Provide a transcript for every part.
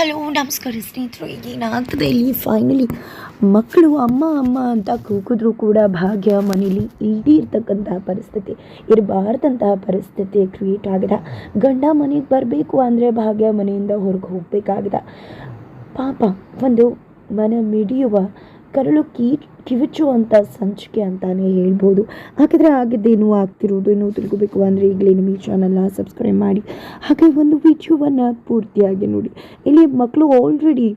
Hello, ನಮಸ್ಕಾರ ಸ್ನೇಹಿತರು ಏನಾಗ್ತದೆ ಇಲ್ಲಿ? ಫೈನಲಿ ಮಕ್ಕಳು ಅಮ್ಮ ಅಮ್ಮ ಅಂತ ಕೂಗಿದ್ರು ಕೂಡ ಭಾಗ್ಯ ಮನೇಲಿ ಇಲ್ಲದೇ ಇರ್ತಕ್ಕಂತಹ ಪರಿಸ್ಥಿತಿ, ಇರಬಾರ್ದಂತಹ ಪರಿಸ್ಥಿತಿ ಕ್ರಿಯೇಟ್ ಆಗಿದೆ. ಗಂಡ ಮನೆಗೆ ಬರಬೇಕು ಅಂದರೆ ಭಾಗ್ಯ ಮನೆಯಿಂದ ಹೊರಗೆ ಹೋಗಬೇಕಾಗಿದೆ. ಪಾಪ, ಒಂದು ಮನ ಮಿಡಿಯುವ ಕರಳು ಕೀ ಕಿವಿಚುವಂಥ ಸಂಚಿಕೆ ಅಂತಲೇ ಹೇಳ್ಬೋದು. ಹಾಗಾದರೆ ಆಗಿದ್ದೇನು ಆಗ್ತಿರೋದು ಏನು ತಿಳ್ಕೊಬೇಕು ಅಂದರೆ ಈಗಲೇ ನಿಮ್ಮ ಈ ಚಾನಲ್ನ ಸಬ್ಸ್ಕ್ರೈಬ್ ಮಾಡಿ. ಹಾಗೆ ಒಂದು ವಿಡಿಯೋವನ್ನು ಪೂರ್ತಿಯಾಗಿ ನೋಡಿ. ಇಲ್ಲಿ ಮಕ್ಕಳು ಆಲ್ರೆಡಿ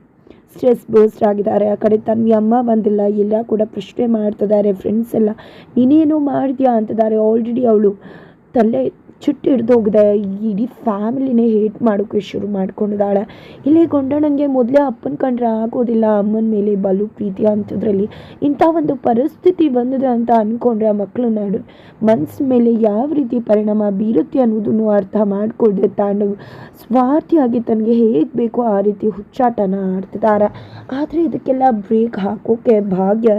ಸ್ಟ್ರೆಸ್ ಬೋಸ್ಟ್ ಆಗಿದ್ದಾರೆ. ಆ ಕಡೆ ತನ್ನ ಅಮ್ಮ ಬಂದಿಲ್ಲ, ಎಲ್ಲ ಕೂಡ ಪ್ರಶ್ನೆ ಮಾಡ್ತಿದ್ದಾರೆ ಫ್ರೆಂಡ್ಸ್ ಎಲ್ಲ, ನೀನೇನೋ ಮಾಡಿದ್ಯಾ ಅಂತಿದ್ದಾರೆ. ಆಲ್ರೆಡಿ ಅವಳು ತಲೆ ಚುಟ್ಟು ಹಿಡ್ದೋಗಿದೆ ಇಡೀ ಫ್ಯಾಮಿಲಿನೇ ಹೇಟ್ ಮಾಡೋಕ್ಕೆ ಶುರು ಮಾಡ್ಕೊಂಡಿದ್ದಾಳೆ. ಇಲ್ಲೇ ಗೊಂಡಣ್ಣಂಗೆ ಮೊದಲೇ ಅಪ್ಪನ ಕಂಡ್ರೆ ಆಗೋದಿಲ್ಲ. ಅಮ್ಮನ ಮೇಲೆ ಬಲು ಪ್ರೀತಿ ಅಂಥದ್ರಲ್ಲಿ ಇಂಥ ಒಂದು ಪರಿಸ್ಥಿತಿ ಬಂದಿದೆ ಅಂತ ಅಂದ್ಕೊಂಡ್ರೆ ಆ ಮಕ್ಕಳು ನಡು ಮನಸ್ಸ ಮೇಲೆ ಯಾವ ರೀತಿ ಪರಿಣಾಮ ಬೀರುತ್ತೆ ಅನ್ನೋದನ್ನು ಅರ್ಥ ಮಾಡಿಕೊಳ್ಳದೆ ತಾಂಡವ್. ಸ್ವಾರ್ಥಿಯಾಗಿ ತನಗೆ ಹೇಗೆ ಬೇಕೋ ಆ ರೀತಿ ಹುಚ್ಚಾಟನ ಆಡ್ತಿದ್ದಾರೆ. ಆದರೆ ಇದಕ್ಕೆಲ್ಲ ಬ್ರೇಕ್ ಹಾಕೋಕ್ಕೆ ಭಾಗ್ಯ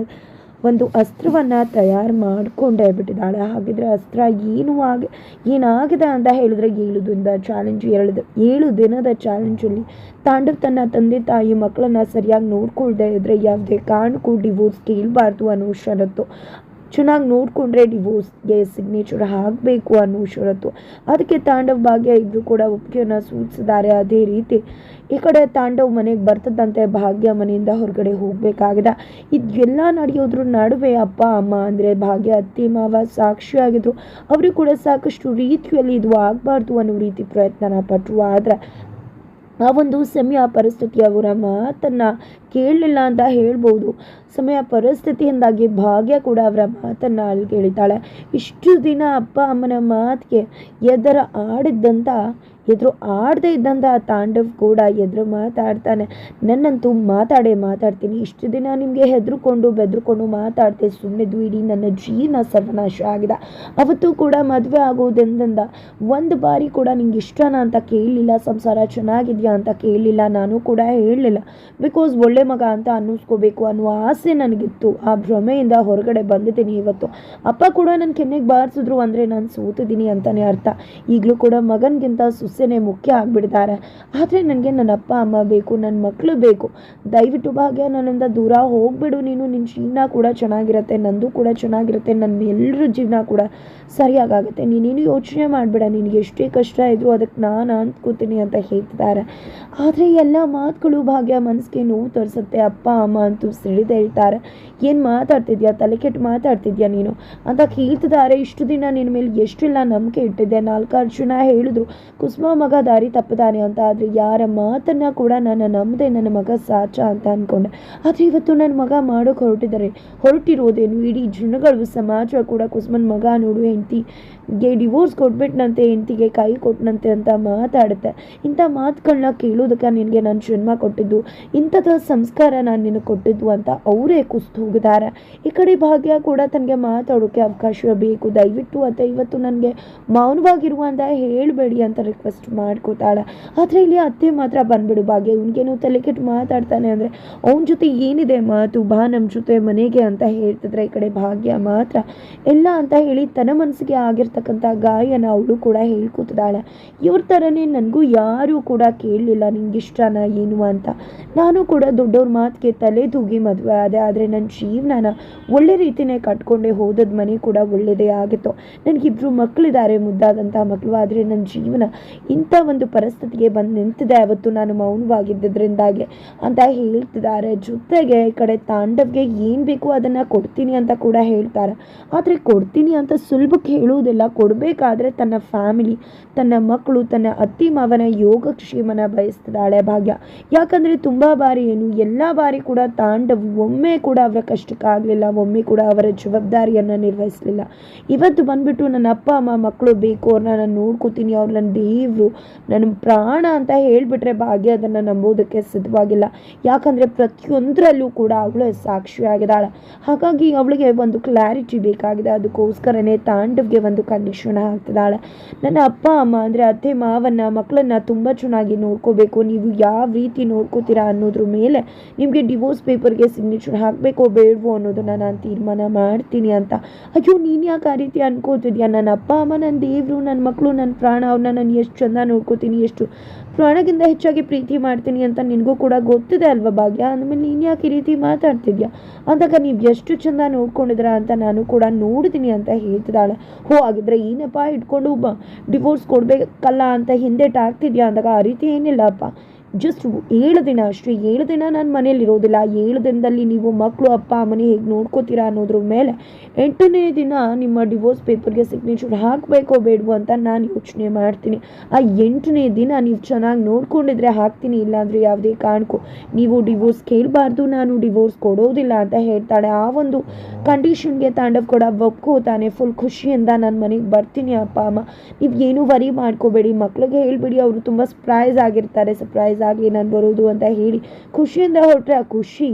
ಒಂದು ಅಸ್ತ್ರವನ್ನು ತಯಾರು ಮಾಡಿಕೊಂಡೇ ಬಿಟ್ಟಿದ್ದಾಳೆ. ಹಾಗಿದ್ರೆ ಅಸ್ತ್ರ ಏನು ಆಗ, ಏನಾಗಿದೆ ಅಂತ ಹೇಳಿದ್ರೆ ಏಳು ದಿನದ ಚಾಲೆಂಜ್ ಎರಡು ಏಳು ದಿನದ ಚಾಲೆಂಜಲ್ಲಿ ತಾಂಡವ್ ತನ್ನ ತಂದೆ ತಾಯಿ ಮಕ್ಕಳನ್ನ ಸರಿಯಾಗಿ ನೋಡ್ಕೊಳ್ದೇ ಇದ್ರೆ ಯಾವುದೇ ಕಾರಣಕ್ಕೂ ಡಿವೋರ್ಸ್ ಕೇಳಬಾರ್ದು ಅನ್ನೋ ಷರತ್ತು. ಚೆನ್ನಾಗಿ ನೋಡಿಕೊಂಡ್ರೆ ಡಿವೋರ್ಸ್ಗೆ ಸಿಗ್ನೇಚರ್ ಆಗಬೇಕು ಅನ್ನೋ ಷರತ್ತು. ಅದಕ್ಕೆ ತಾಂಡವ್ ಭಾಗ್ಯ ಇಬ್ಬರು ಕೂಡ ಒಪ್ಪಿಗೆಯನ್ನು ಸೂಚಿಸಿದ್ದಾರೆ. ಅದೇ ರೀತಿ ಈ ಕಡೆ ತಾಂಡವ್ ಮನೆಗೆ ಬರ್ತದಂತೆ ಭಾಗ್ಯ ಮನೆಯಿಂದ ಹೊರಗಡೆ ಹೋಗಬೇಕಾಗಿದೆ. ಇದೆಲ್ಲ ನಡೆಯೋದ್ರ ನಡುವೆ ಅಪ್ಪ, ಅಮ್ಮ ಅಂದರೆ ಭಾಗ್ಯ, ಅತ್ತೆ, ಮಾವ ಸಾಕ್ಷಿಯಾಗಿದ್ದರು ಅವರು ಕೂಡ ಸಾಕಷ್ಟು ರೀತಿಯಲ್ಲಿ ಇದು ಆಗಬಾರ್ದು ಅನ್ನೋ ರೀತಿ ಪ್ರಯತ್ನನ ಪಟ್ಟರು ಆದರೆ ಆ ಒಂದು ಸಮಯ ಪರಿಸ್ಥಿತಿ ಅವರ ಮಾತನ್ನು ಕೇಳಲಿಲ್ಲ ಅಂತ ಹೇಳ್ಬೋದು. ಸಮಯ ಪರಿಸ್ಥಿತಿಯಿಂದಾಗಿ ಭಾಗ್ಯ ಕೂಡ ಅವರ ಮಾತನ್ನು ಅಲ್ಲಿ ಕೇಳಿದ್ದಾಳೆ ಇಷ್ಟು ದಿನ ಅಪ್ಪ ಅಮ್ಮನ ಮಾತಿಗೆ ಎದರ ಆಡಿದ್ದಂಥ ಎದುರು ಆಡದೇ ಇದ್ದಂಥ ತಾಂಡವ್ ಕೂಡ ಎದುರು ಮಾತಾಡ್ತಾನೆ. ನನ್ನಂತೂ ಮಾತಾಡೇ ಮಾತಾಡ್ತೀನಿ. ಇಷ್ಟು ದಿನ ನಿಮಗೆ ಹೆದರ್ಕೊಂಡು ಬೆದ್ರುಕೊಂಡು ಮಾತಾಡ್ತೆ ಸುಮ್ಮನೆದು ಇಡೀ ನನ್ನ ಜೀವನ ಸರ್ವನಾಶ ಆಗಿದೆ. ಅವತ್ತು ಕೂಡ ಮದುವೆ ಆಗೋದೆಂದ ಒಂದು ಬಾರಿ ಕೂಡ ನಿಂಗೆ ಇಷ್ಟನಾ ಅಂತ ಕೇಳಲಿಲ್ಲ, ಸಂಸಾರ ಚೆನ್ನಾಗಿದೆಯಾ ಅಂತ ಕೇಳಲಿಲ್ಲ, ನಾನು ಕೂಡ ಹೇಳಲಿಲ್ಲ. ಬಿಕಾಸ್ ಒಳ್ಳೆ ಮಗ ಅಂತ ಅನ್ನಿಸ್ಕೋಬೇಕು ಅನ್ನುವ ಆಸೆ ನನಗಿತ್ತು. ಆ ಭ್ರಮೆಯಿಂದ ಹೊರಗಡೆ ಬಂದಿದ್ದೀನಿ ಇವತ್ತು. ಅಪ್ಪ ಕೂಡ ನನ್ನ ಕೆನ್ನೆಗೆ ಬಾರಿಸಿದ್ರು ಅಂದರೆ ನಾನು ಸೋತಿದ್ದೀನಿ ಅಂತಲೇ ಅರ್ಥ. ಈಗಲೂ ಕೂಡ ಮಗನಿಗಿಂತ ಸುಸ್ಸೆನೇ ಮುಖ್ಯ ಆಗಿಬಿಡ್ತಾರೆ. ಆದರೆ ನನಗೆ ನನ್ನ ಅಪ್ಪ, ಅಮ್ಮ ಬೇಕು ನನ್ನ ಮಕ್ಕಳು ಬೇಕು. ದಯವಿಟ್ಟು ಭಾಗ್ಯ, ನನ್ನಿಂದ ದೂರ ಹೋಗ್ಬಿಡು ನೀನು. ನಿನ್ನ ಜೀವನ ಕೂಡ ಚೆನ್ನಾಗಿರುತ್ತೆ, ನಂದು ಕೂಡ ಚೆನ್ನಾಗಿರುತ್ತೆ ನನ್ನ ಎಲ್ಲರ ಜೀವನ ಕೂಡ ಸರಿಯಾಗುತ್ತೆ ನೀನೇನು ಯೋಚನೆ ಮಾಡಬೇಡ, ನಿನಗೆ ಎಷ್ಟೇ ಕಷ್ಟ ಇದ್ದರೂ ಅದಕ್ಕೆ ನಾನು ಅಂದ್ಕೋತೀನಿ ಅಂತ ಹೇಳ್ತಿದ್ದಾರೆ. ಆದರೆ ಎಲ್ಲ ಮಾತುಗಳು ಭಾಗ್ಯ ಮನಸ್ಸಿಗೆ ನೋವು ತರಿಸುತ್ತೆ. ಅಪ್ಪ, ಅಮ್ಮ ಅಂತೂ ಸಿಡಿದು ಹೇಳ್ತಾರೆ. ಏನು ಮಾತಾಡ್ತಿದ್ಯಾ? ತಲೆ ಕೆಟ್ಟು ಮಾತಾಡ್ತಿದ್ಯಾ ನೀನು? ಅಂತ ಕೇಳ್ತಿದ್ದಾರೆ. ಇಷ್ಟು ದಿನ ನಿನ್ನ ಮೇಲೆ ಎಷ್ಟೆಲ್ಲ ನಂಬಿಕೆ ಇಟ್ಟಿದ್ದೆ. ನಾಲ್ಕಾರು ಜನ ಹೇಳಿದ್ರು, ಕುಸುಮ ಮಗ ದಾರಿ ತಪ್ಪದಾನೆ ಅಂತ ಆದರೆ ಯಾರ ಮಾತನ್ನು ಕೂಡ ನಾನು ನಂಬದೆ ನನ್ನ ಮಗ ಸಾಚ ಅಂತ ಅಂದ್ಕೊಂಡೆ ಆದರೆ ಇವತ್ತು ನನ್ನ ಮಗ ಮಾಡೋಕೆ ಹೊರಟಿದ್ದಾರೆ. ಹೊರಟಿರೋದೇನು? ಇಡೀ ಜನಗಳು ಸಮಾಜ ಕೂಡ ಕುಸುಮನ್ ಮಗ ನೋಡು ಹೆಂಡತಿಗೆ ಡಿವೋರ್ಸ್ ಕೊಟ್ಬಿಟ್ನಂತೆ, ಹೆಂಡತಿಗೆ ಕೈ ಕೊಟ್ಟನಂತೆ ಅಂತ ಮಾತಾಡುತ್ತೆ. ಇಂಥ ಮಾತುಗಳನ್ನ ಕೇಳೋದಕ್ಕೆ ನಿನಗೆ ನಾನು ಜನ್ಮ ಕೊಟ್ಟಿದ್ದು ಇಂಥದ ಸಂಸ್ಕಾರ ನಾನು ನಿನಗೆ ಕೊಟ್ಟಿದ್ದು ಅಂತ ಅವರೇ ಕುಸ್ತು ಹೋಗಿದ್ದಾರೆ. ಈ ಕಡೆ ಭಾಗ್ಯ ಕೂಡ ತನಗೆ ಮಾತಾಡೋಕ್ಕೆ ಅವಕಾಶ ಬೇಕು. ದಯವಿಟ್ಟು ಅಂತ ಇವತ್ತು ನನಗೆ ಮೌನವಾಗಿರುವ ಅಂತ ಹೇಳಬೇಡಿ ಅಂತ ರಿಕ್ವೆಸ್ಟ್ ಮಾಡ್ಕೋತಾಳೆ. ಆದರೆ ಇಲ್ಲಿ ಅತ್ತೆ ಮಾತ್ರ ಬಂದ್ಬಿಡು ಭಾಗ್ಯ ಇವನಿಗೇನು ತಲೆ ಕೆಟ್ಟು ಮಾತಾಡ್ತಾನೆ ಅಂದರೆ, ಅವನ ಜೊತೆ ಏನಿದೆ ಮಾತು? ಬಾ ನಮ್ಮ ಜೊತೆ ಮನೆಗೆ ಅಂತ ಹೇಳ್ತಿದ್ರೆ ಈ ಕಡೆ ಭಾಗ್ಯ ಮಾತ್ರ. ಎಲ್ಲ ಅಂತ ಹೇಳಿ ತನ್ನ ಮನಸ್ಸಿಗೆ ಆಗಿರ್ತಕ್ಕಂಥ ಗಾಯನ ಅವಳು ಕೂಡ ಹೇಳ್ಕೊತಿದ್ದಾಳೆ. ಇವ್ರ ಥರನೇ ನನಗೂ ಯಾರೂ ಕೂಡ ಕೇಳಲಿಲ್ಲ ನಿಂಗೆ ಇಷ್ಟನ ಏನು ಅಂತ? ನಾನು ಕೂಡ ದೊಡ್ಡವ್ರ ಮಾತಿಗೆ ತಲೆ ತೂಗಿ ಮದುವೆ ಆದೆ, ಆದರೆ ನನ್ನ ಜೀವನನ ಒಳ್ಳೆ ರೀತಿಯೇ ಕಟ್ಕೊಂಡೆ, ಹೋದದ ಮನೆ ಕೂಡ ಒಳ್ಳೆಯದೇ ಆಗಿತ್ತು. ನನಗಿಬ್ಬರು ಮಕ್ಕಳಿದ್ದಾರೆ ಮುದ್ದಾದಂಥ ಮಕ್ಕಳು ಆದರೆ ನನ್ನ ಜೀವನ ಇಂಥ ಒಂದು ಪರಿಸ್ಥಿತಿಗೆ ಬಂದು ನಿಂತಿದೆ. ಅವತ್ತು ನಾನು ಮೌನವಾಗಿದ್ದದ್ರಿಂದಾಗೆ ಅಂತ ಹೇಳ್ತಿದ್ದಾರೆ. ಜೊತೆಗೆ ಈ ಕಡೆ ತಾಂಡವ್ಗೆ ಏನು ಬೇಕು ಅದನ್ನು ಕೊಡ್ತೀನಿ ಅಂತ ಕೂಡ ಹೇಳ್ತಾರೆ. ಆದರೆ ಕೊಡ್ತೀನಿ ಅಂತ ಸುಲಭಕ್ಕೆ ಹೇಳುವುದಿಲ್ಲ. ಕೊಡಬೇಕಾದ್ರೆ ತನ್ನ ಫ್ಯಾಮಿಲಿ, ತನ್ನ ಮಕ್ಕಳು, ತನ್ನ ಅತ್ತಿ ಮಾವನ ಯೋಗಕ್ಷೇಮನ ಬಯಸ್ತಿದ್ದಾಳೆ ಭಾಗ್ಯ. ಯಾಕಂದರೆ ತುಂಬ ಬಾರಿ ಏನು, ಎಲ್ಲ ಬಾರಿ ಕೂಡ ತಾಂಡವ್ ಒಮ್ಮೆ ಕೂಡ ಅವರ ಕಷ್ಟಕ್ಕಾಗಲಿಲ್ಲ ಒಮ್ಮೆ ಕೂಡ ಅವರ ಜವಾಬ್ದಾರಿಯನ್ನು ನಿರ್ವಹಿಸಲಿಲ್ಲ. ಇವತ್ತು ಬಂದ್ಬಿಟ್ಟು ನನ್ನ ಅಪ್ಪ, ಅಮ್ಮ, ಮಕ್ಕಳು ಬೇಕು, ಅವ್ರನ್ನ ನಾನು ನೋಡ್ಕೋತೀನಿ ಅವ್ರು ನನ್ನ ದೇವರು ನನ್ನ ಪ್ರಾಣ ಅಂತ ಹೇಳಿಬಿಟ್ರೆ ಭಾಗ್ಯ ಅದನ್ನು ನಂಬೋದಕ್ಕೆ ಸಿದ್ಧವಾಗಿಲ್ಲ. ಯಾಕಂದರೆ ಪ್ರತಿಯೊಂದರಲ್ಲೂ ಕೂಡ ಅವಳು ಸಾಕ್ಷಿಯಾಗಿದ್ದಾಳೆ. ಹಾಗಾಗಿ ಅವಳಿಗೆ ಒಂದು ಕ್ಲಾರಿಟಿ ಬೇಕಾಗಿದೆ. ಅದಕ್ಕೋಸ್ಕರನೇ ತಾಂಡವ್ಗೆ ಒಂದು ಕಂಡೀಷನ್ ಹಾಕ್ತಿದ್ದಾಳೆ. ನನ್ನ ಅಪ್ಪ, ಅಮ್ಮ ಅಂದರೆ ಅತ್ತೆ, ಮಾವನ್ನ, ಮಕ್ಕಳನ್ನ ತುಂಬ ಚೆನ್ನಾಗಿ ನೋಡ್ಕೋಬೇಕು. ನೀವು ಯಾವ ರೀತಿ ನೋಡ್ಕೋತೀರಾ ಅನ್ನೋದ್ರ ಮೇಲೆ ನಿಮಗೆ ಡಿವೋರ್ಸ್ ಪೇಪರ್ಗೆ ಸಿಗ್ನೇಚರ್ ಹಾಕಬೇಕೋ ಬೇಡವೋ ಅನ್ನೋದನ್ನು ನಾನು ತೀರ್ಮಾನ ಮಾಡ್ತೀನಿ ಅಂತ. ಅಯ್ಯೋ, ನೀನು ಯಾಕೆ ಆ ರೀತಿ ಅನ್ಕೋತಿದ್ಯಾ? ನನ್ನ ಅಪ್ಪ, ಅಮ್ಮ ನನ್ನ ದೇವರು ನನ್ನ ಮಕ್ಕಳು ನನ್ನ ಪ್ರಾಣ, ಅವ್ರನ್ನ ನಾನು ಎಷ್ಟು ಚೆಂದ ನೋಡ್ಕೋತೀನಿ, ಎಷ್ಟು ಪ್ರಾಣಗಿಂತ ಹೆಚ್ಚಾಗಿ ಪ್ರೀತಿ ಮಾಡ್ತೀನಿ ಅಂತ ನಿನಗೂ ಕೂಡ ಗೊತ್ತಿದೆ ಅಲ್ವಾ ಭಾಗ್ಯ? ಅಂದಮೇಲೆ ನೀನು ಯಾಕೆ ಈ ರೀತಿ ಮಾತಾಡ್ತಿದ್ಯಾ? ಅಂದಾಗ ನೀವು ಎಷ್ಟು ಚೆಂದ ನೋಡ್ಕೊಂಡಿದ್ರ ಅಂತ ನಾನು ಕೂಡ ನೋಡ್ತೀನಿ ಅಂತ ಹೇಳ್ತಿದ್ದಾಳೆ. ಹೋ, ಹಾಗಿದ್ರೆ ಏನಪ್ಪ ಇಟ್ಕೊಂಡು ಡಿವೋರ್ಸ್ ಕೊಡಬೇಕಲ್ಲ ಅಂತ ಹಿಂದೆ ಟಾಕ್ತಿದ್ಯಾ ಅಂದಾಗ ಆ ರೀತಿ ಏನಿಲ್ಲಪ್ಪ ಜಸ್ಟ್ ಏಳು ದಿನ ಅಷ್ಟೇ, ಏಳು ದಿನ ನಾನು ಮನೇಲಿರೋದಿಲ್ಲ ಏಳು ದಿನದಲ್ಲಿ ನೀವು ಮಕ್ಕಳು ಅಪ್ಪ, ಅಮ್ಮನೇ ಹೇಗೆ ನೋಡ್ಕೋತೀರಾ ಅನ್ನೋದ್ರ ಮೇಲೆ ಎಂಟನೇ ದಿನ ನಿಮ್ಮ ಡಿವೋರ್ಸ್ ಪೇಪರ್ಗೆ ಸಿಗ್ನೇಚರ್ ಹಾಕಬೇಕೋ ಬೇಡವೋ ಅಂತ ನಾನು ಯೋಚನೆ ಮಾಡ್ತೀನಿ. ಆ ಎಂಟನೇ ದಿನ ನೀವು ಚೆನ್ನಾಗಿ ನೋಡ್ಕೊಂಡಿದ್ರೆ ಹಾಕ್ತೀನಿ, ಇಲ್ಲಾಂದರೆ ಯಾವುದೇ ಕಾರಣಕ್ಕೂ ನೀವು ಡಿವೋರ್ಸ್ ಕೇಳಬಾರ್ದು, ನಾನು ಡಿವೋರ್ಸ್ ಕೊಡೋದಿಲ್ಲ ಅಂತ ಹೇಳ್ತಾಳೆ. ಆ ಒಂದು ಕಂಡೀಷನ್ಗೆ ತಾಂಡವ್ ಕೂಡ ಒಪ್ಕೋತಾನೆ ಫುಲ್ ಖುಷಿಯಿಂದ ನಾನು ಮನೆಗೆ ಬರ್ತೀನಿ ಅಪ್ಪ, ಅಮ್ಮ. ನೀವು ಏನೂ ವರಿ ಮಾಡ್ಕೋಬೇಡಿ. ಮಕ್ಳಿಗೆ ಹೇಳಿಬಿಡಿ, ಅವರು ತುಂಬ ಸರ್ಪ್ರೈಸ್ ಆಗಿರ್ತಾರೆ. ಸರ್ಪ್ರೈಸ್ ಆಗಿ ನಾನು ಬರೋದು ಅಂತ ಹೇಳಿ ಖುಷಿಯಿಂದ ಹೊರಟ್ರೆ ಆ ಖುಷಿ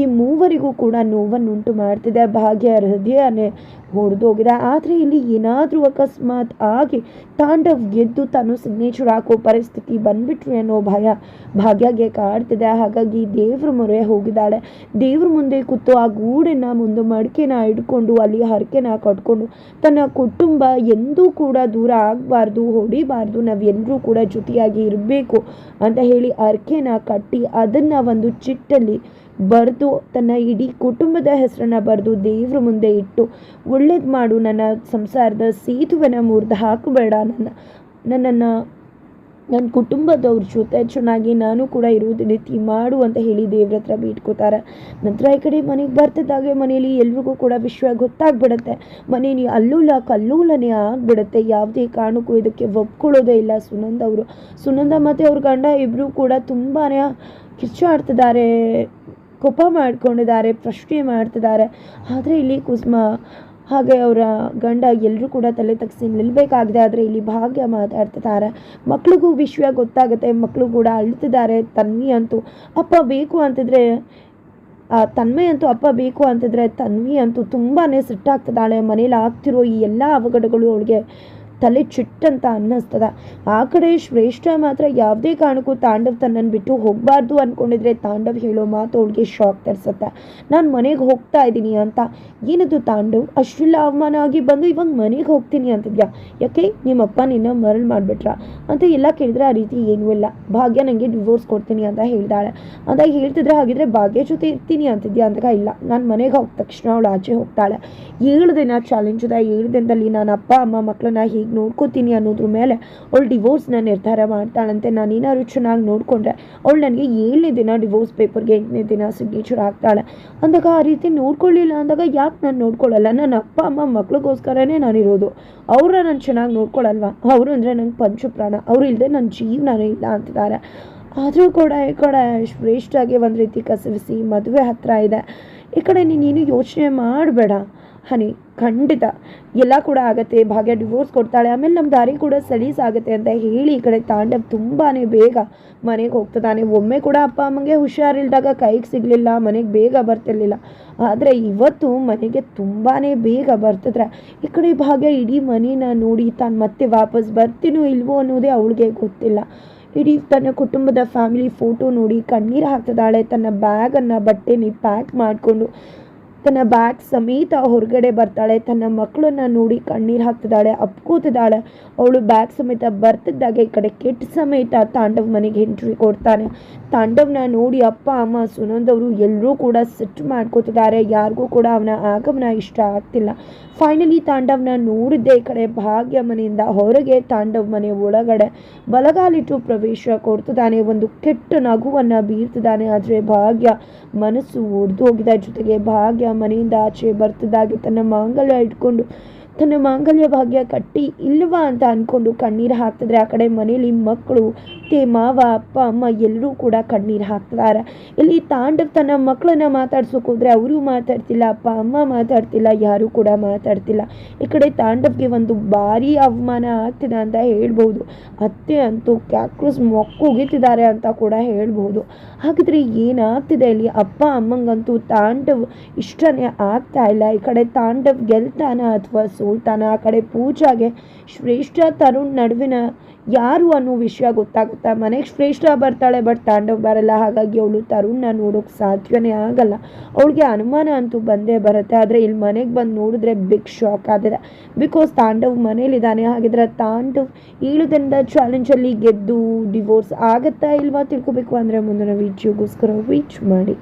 ಈ ಮೂವರಿಗೂ ಕೂಡ ನೋವನ್ನುಂಟು ಮಾಡ್ತಿದೆ. ಭಾಗ್ಯ ಹೃದಯನೇ ಹೊಡೆದೋಗಿದೆ. ಆದರೆ ಇಲ್ಲಿ ಏನಾದರೂ ಅಕಸ್ಮಾತ್ ಆಗಿ ತಾಂಡವ್ ಗೆದ್ದು ತಾನು ಸಿಗ್ನೇಚರ್ ಹಾಕೋ ಪರಿಸ್ಥಿತಿ ಬಂದ್ಬಿಟ್ರೆ ಅನ್ನೋ ಭಯ, ಭಾಗ್ಯಗೆ ಕಾಡ್ತಿದೆ. ಹಾಗಾಗಿ ದೇವ್ರ ಮೊರೆ ಹೋಗಿದ್ದಾಳೆ. ದೇವ್ರ ಮುಂದೆ ಕೂತು ಆ ಗೂಡನ್ನ ಮುಂದೆ ಮಡಿಕೆನ ಇಟ್ಕೊಂಡು ಅಲ್ಲಿ ಹರಕೆನ ಕಟ್ಕೊಂಡು, ತನ್ನ ಕುಟುಂಬ ಎಂದೂ ಕೂಡ ದೂರ ಆಗಬಾರ್ದು, ಹೊಡಿಬಾರ್ದು. ನಾವೆಲ್ಲರೂ ಕೂಡ ಜೊತೆಯಾಗಿ ಇರಬೇಕು ಅಂತ ಹೇಳಿ ಹರಕೆನ ಕಟ್ಟಿ ಅದನ್ನು ಒಂದು ಚಿಟ್ಟಲ್ಲಿ ಬರೆದು ತನ್ನ ಇಡೀ ಕುಟುಂಬದ ಹೆಸರನ್ನ ಬರೆದು ದೇವ್ರ ಮುಂದೆ ಇಟ್ಟು, ಒಳ್ಳೇದು ಮಾಡು, ನನ್ನ ಸಂಸಾರದ ಸೇತುವೆನ ಮುರಿದು ಹಾಕಬೇಡ, ನನ್ನ, ನನ್ನನ್ನು ನನ್ನ ಕುಟುಂಬದವ್ರ ಜೊತೆ ಚೆನ್ನಾಗಿ ನಾನು ಕೂಡ ಇರುವುದು ರೀತಿ ಮಾಡು ಅಂತ ಹೇಳಿ ದೇವ್ರ ಹತ್ರ ಬಿಟ್ಕೋತಾರೆ. ನಂತರ ಈ ಕಡೆ ಮನೆಗೆ ಬರ್ತಿದ್ದಾಗೆ ಮನೆಯಲ್ಲಿ ಎಲ್ರಿಗೂ ಕೂಡ ವಿಷಯ ಗೊತ್ತಾಗ್ಬಿಡುತ್ತೆ. ಮನೇಲಿ ಅಲ್ಲೂಲ ಕಲ್ಲೂಲನೇ ಆಗ್ಬಿಡುತ್ತೆ. ಯಾವುದೇ ಕಾರಣಕ್ಕೂ ಇದಕ್ಕೆ ಒಪ್ಕೊಳ್ಳೋದೇ ಇಲ್ಲ ಸುನಂದ ಅವರು. ಸುನಂದ ಮತ್ತು ಅವ್ರ ಗಂಡ ಇಬ್ಬರು ಕೂಡ ತುಂಬಾ ಕಿಚ್ಚಾಡ್ತಿದ್ದಾರೆ ಕೋಪ ಮಾಡ್ಕೊಂಡಿದ್ದಾರೆ, ಪ್ರಶ್ನೆ ಮಾಡ್ತಿದ್ದಾರೆ. ಆದರೆ ಇಲ್ಲಿ ಕುಸುಮ ಹಾಗೆ ಅವರ ಗಂಡ ಎಲ್ಲರೂ ಕೂಡ ತಲೆ ತಗ್ಸಿ ನಿಲ್ಲಬೇಕಾಗಿದೆ ಆದರೆ ಇಲ್ಲಿ ಭಾಗ್ಯ ಮಾತಾಡ್ತಿದ್ದಾರೆ. ಮಕ್ಳಿಗೂ ವಿಷಯ ಗೊತ್ತಾಗುತ್ತೆ. ಮಕ್ಕಳು ಕೂಡ ಅಳ್ತಿದ್ದಾರೆ. ತನ್ವಿ ಅಂತೂ ಅಪ್ಪ ಬೇಕು ಅಂತಿದ್ರೆ ತನ್ಮಯ ಅಂತೂ ಅಪ್ಪ ಬೇಕು ಅಂತಿದ್ರೆ ತನ್ವಿ ಅಂತೂ ತುಂಬಾ ಸಿಟ್ಟಾಗ್ತಿದ್ದಾಳೆ. ಮನೇಲಿ ಆಗ್ತಿರೋ ಈ ಎಲ್ಲ ಅವಘಡಗಳು ಅವಳಿಗೆ ತಲೆ ಚಿಟ್ಟಂತ ಅನ್ನಿಸ್ತದ. ಆ ಕಡೆ ಶ್ರೇಷ್ಠ ಮಾತ್ರ ಯಾವುದೇ ಕಾರಣಕ್ಕೂ ತಾಂಡವ್ ತನ್ನನ್ನು ಬಿಟ್ಟು ಹೋಗಬಾರ್ದು ಅಂದ್ಕೊಂಡಿದ್ರೆ ತಾಂಡವ್ ಹೇಳೋ ಮಾತು ಅವಳಿಗೆ ಶಾಕ್ ತರಿಸುತ್ತೆ. ನಾನು ಮನೆಗೆ ಹೋಗ್ತಾ ಇದ್ದೀನಿ ಅಂತ. ಏನದು ತಾಂಡವ್? ಅಷ್ಟೆಲ್ಲ ಅವಮಾನ ಆಗಿ ಬಂದು ಇವಾಗ ಮನೆಗೆ ಹೋಗ್ತೀನಿ ಅಂತಿದ್ಯಾ? ಯಾಕೆ? ನಿಮ್ಮಪ್ಪ ನಿನ್ನ ಮರಳು ಮಾಡಿಬಿಟ್ರ? ಅಂತ ಎಲ್ಲ ಕೇಳಿದ್ರೆ ಆ ರೀತಿ ಏನೂ ಇಲ್ಲ. ಭಾಗ್ಯ ನನಗೆ ಡಿವೋರ್ಸ್ ಕೊಡ್ತೀನಿ ಅಂತ ಹೇಳ್ದಾಳೆ. ಅಂತ ಹೇಳ್ತಿದ್ರೆ ಹಾಗಿದ್ರೆ ಭಾಗ್ಯ ಜೊತೆ ಇರ್ತೀನಿ ಅಂತಿದ್ಯಾ ಅಂತ ಇಲ್ಲ. ನಾನು ಮನೆಗೆ ಹೋಗಿದ ತಕ್ಷಣ ಅವಳು ಆಚೆ ಹೋಗ್ತಾಳೆ. ಏಳು ದಿನ ಚಾಲೆಂಜ್ ಇದೆ. ಏಳು ದಿನದಲ್ಲಿ ನಾನು ಅಪ್ಪ, ಅಮ್ಮ ಮಕ್ಕಳನ್ನ ಹೀಗೆ ನೋಡ್ಕೋತೀನಿ ಅನ್ನೋದ್ರ ಮೇಲೆ ಅವಳು ಡಿವೋರ್ಸ್ನ ನಿರ್ಧಾರ ಮಾಡ್ತಾಳಂತೆ. ನಾನು ಏನಾದ್ರು ಚೆನ್ನಾಗಿ ನೋಡಿಕೊಂಡ್ರೆ ಅವಳು ನನಗೆ ಏಳನೇ ದಿನ ಡಿವೋರ್ಸ್ ಪೇಪರ್ಗೆ ಎಂಟನೇ ದಿನ ಸಿಗ್ನೇಚರ್ ಹಾಕ್ತಾಳೆ. ಅಂದಾಗ ಆ ರೀತಿ ನೋಡ್ಕೊಳ್ಳಿಲ್ಲ ಅಂದಾಗ ಯಾಕೆ ನಾನು ನೋಡ್ಕೊಳ್ಳಲ್ಲ? ನನ್ನ ಅಪ್ಪ, ಅಮ್ಮ ಮಕ್ಳಿಗೋಸ್ಕರನೇ ನಾನಿರೋದು ಅವ್ರ ನಾನು ಚೆನ್ನಾಗಿ ನೋಡ್ಕೊಳ್ಳಲ್ವಾ ಅವರು ಅಂದರೆ ನಂಗೆ ಪಂಚಪ್ರಾಣ. ಅವ್ರು ಇಲ್ಲದೆ ನನ್ನ ಜೀವನನೇ ಇಲ್ಲ ಅಂತಿದ್ದಾರೆ. ಆದರೂ ಕೂಡ ಈ ಕಡೆ ಶ್ರೇಷ್ಠಾಗಿ ಒಂದು ರೀತಿ ಕಸವಿಸಿ ಮದುವೆ ಹತ್ತಿರ ಇದೆ. ಈ ಕಡೆ ನೀನೇನು ಯೋಚನೆ ಮಾಡಬೇಡ. ಹನಿ, ಖಂಡಿತ. ಎಲ್ಲ ಕೂಡ ಆಗುತ್ತೆ. ಭಾಗ್ಯ ಡಿವೋರ್ಸ್ ಕೊಡ್ತಾಳೆ. ಆಮೇಲೆ ನಮ್ಮ ದಾರಿ ಕೂಡ ಸಲೀಸಾಗುತ್ತೆ ಅಂತ ಹೇಳಿ ಈ ಕಡೆ ತಾಂಡವ್ ತುಂಬಾ ಬೇಗ ಮನೆಗೆ ಹೋಗ್ತದಾನೆ. ಒಮ್ಮೆ ಕೂಡ ಅಪ್ಪ ಅಮ್ಮಂಗೆ ಹುಷಾರಿಲ್ದಾಗ ಕೈಗೆ ಸಿಗಲಿಲ್ಲ, ಮನೆಗೆ ಬೇಗ ಬರ್ತಿರ್ಲಿಲ್ಲ. ಆದರೆ ಇವತ್ತು ಮನೆಗೆ ತುಂಬಾ ಬೇಗ ಬರ್ತಿದ್ರೆ ಈ ಕಡೆ ಭಾಗ್ಯ ಇಡೀ ಮನೇನ ನೋಡಿ ತಾನು ಮತ್ತೆ ವಾಪಸ್ ಬರ್ತೀನೋ ಇಲ್ವೋ ಅನ್ನೋದೇ ಅವಳಿಗೆ ಗೊತ್ತಿಲ್ಲ. ಇಡೀ ತನ್ನ ಕುಟುಂಬದ ಫ್ಯಾಮಿಲಿ ಫೋಟೋ ನೋಡಿ ಕಣ್ಣೀರು ಹಾಕ್ತಿದ್ದಾಳೆ. ತನ್ನ ಬ್ಯಾಗನ್ನು ಬಟ್ಟೆನಿ ಪ್ಯಾಕ್ ಮಾಡಿಕೊಂಡು ತನ್ನ ಬ್ಯಾಗ್ ಸಮೇತ ಹೊರಗಡೆ ಬರ್ತಾಳೆ. ತನ್ನ ಮಕ್ಕಳನ್ನ ನೋಡಿ ಕಣ್ಣೀರು ಹಾಕ್ತಿದ್ದಾಳೆ, ಅಪ್ಕೋತಿದ್ದಾಳೆ. ಅವಳು ಬ್ಯಾಗ್ ಸಮೇತ ಬರ್ತಿದ್ದಾಗ, ಈ ಕಡೆ ಕೆಟ್ಟ ಸಮೇತ ತಾಂಡವ್ ಮನೆಗೆ ಎಂಟ್ರಿ ಕೊಡ್ತಾನೆ. ತಾಂಡವ್ನ ನೋಡಿ ಅಪ್ಪ, ಅಮ್ಮ ಸುನಂದವರು ಎಲ್ಲರೂ ಕೂಡ ಸಿಟ್ಟು ಮಾಡ್ಕೋತಿದ್ದಾರೆ. ಯಾರಿಗೂ ಕೂಡ ಅವನ ಆಗಮನ ಇಷ್ಟ ಆಗ್ತಿಲ್ಲ. ಫೈನಲಿ ತಾಂಡವ್ನ ನೋಡಿದ್ದೆ, ಈ ಕಡೆ ಭಾಗ್ಯ ಮನೆಯಿಂದ ಹೊರಗೆ ತಾಂಡವ್ ಮನೆ ಒಳಗಡೆ ಬಲಗಾಲಿಟ್ಟು ಪ್ರವೇಶ ಕೊಡ್ತಿದ್ದಾನೆ. ಒಂದು ಕೆಟ್ಟ ನಗುವನ್ನು ಬೀರ್ತಿದ್ದಾನೆ. ಆದರೆ ಭಾಗ್ಯ ಮನಸ್ಸು ಒಡೆದು ಹೋಗಿದೆ ಜೊತೆಗೆ ಭಾಗ್ಯ ಮನೆಯಿಂದ ಆಚೆ ಬರ್ತಿದ್ದಾಗೆ ತನ್ನ ಮಾಂಗಲ್ಯ ಇಟ್ಕೊಂಡು ತನ್ನ ಮಾಂಗಲ್ಯ ಭಾಗ್ಯ ಕಟ್ಟಿ ಇಲ್ವಾ ಅಂತ ಅಂದ್ಕೊಂಡು ಕಣ್ಣೀರು ಹಾಕ್ತಿದ್ರೆ ಆ ಕಡೆ ಮನೇಲಿ ಮಕ್ಕಳು ತೇ ಮಾವ, ಅಪ್ಪ, ಅಮ್ಮ ಎಲ್ಲರೂ ಕೂಡ ಕಣ್ಣೀರು ಹಾಕ್ತಿದ್ದಾರೆ ಇಲ್ಲಿ ತಾಂಡವ್ ತನ್ನ ಮಕ್ಕಳನ್ನ ಮಾತಾಡ್ಸೋಕೆ ಹೋದರೆ ಅವರು ಮಾತಾಡ್ತಿಲ್ಲ, ಅಪ್ಪ, ಅಮ್ಮ ಮಾತಾಡ್ತಿಲ್ಲ, ಯಾರೂ ಕೂಡ ಮಾತಾಡ್ತಿಲ್ಲ. ಈ ಕಡೆ ತಾಂಡವ್ಗೆ ಒಂದು ಭಾರಿ ಅವಮಾನ ಆಗ್ತಿದೆ ಅಂತ ಹೇಳ್ಬೋದು. ಅತ್ತೆ ಅಂತೂ ಕ್ಯಾಕ್ರೋಸ್ ಮೊಕ್ಕೋಗಿತಿದ್ದಾರೆ ಅಂತ ಕೂಡ ಹೇಳ್ಬೋದು. ಹಾಗಿದ್ರೆ ಏನಾಗ್ತಿದೆ ಇಲ್ಲಿ? ಅಪ್ಪ, ಅಮ್ಮಂಗಂತೂ ತಾಂಡವ್ ಇಷ್ಟನೇ ಆಗ್ತಾ ಇಲ್ಲ. ಈ ಕಡೆ ತಾಂಡವ್ ಗೆಲ್ತಾನ ಅಥವಾ ಸೋಲ್ತಾನೆ ಆ ಕಡೆ ಪೂಜಾಗೆ ಶ್ರೇಷ್ಠ ತರುಣ್ ನಡುವಿನ ಯಾರು ಅನ್ನೋ ವಿಷಯ ಗೊತ್ತಾಗುತ್ತೆ? ಮನೆಗೆ ಶ್ರೇಷ್ಠ ಬರ್ತಾಳೆ ಬಟ್ ತಾಂಡವ್ ಬರಲ್ಲ. ಹಾಗಾಗಿ ಅವಳು ತರುಣ್ನ ನೋಡೋಕೆ ಸಾಧ್ಯವೇ ಆಗಲ್ಲ. ಅವಳಿಗೆ ಅನುಮಾನ ಅಂತೂ ಬಂದೇ ಬರುತ್ತೆ. ಆದರೆ ಇಲ್ಲಿ ಮನೆಗೆ ಬಂದು ನೋಡಿದ್ರೆ ಬಿಗ್ ಶಾಕ್ ಆಗಿದೆ. ಬಿಕಾಸ್ ತಾಂಡವ್ ಮನೇಲಿದ್ದಾನೆ. ಹಾಗಿದ್ರೆ ತಾಂಡವ್ ಏಳು ದಿನದ ಚಾಲೆಂಜಲ್ಲಿ ಗೆದ್ದು ಡಿವೋರ್ಸ್ ಆಗುತ್ತಾ ಇಲ್ವಾ ತಿಳ್ಕೊಬೇಕು ಅಂದರೆ ಮುಂದಿನ ವಿಡಿಯೋಗೋಸ್ಕರ ವೀಚ್ ಮಾಡಿ.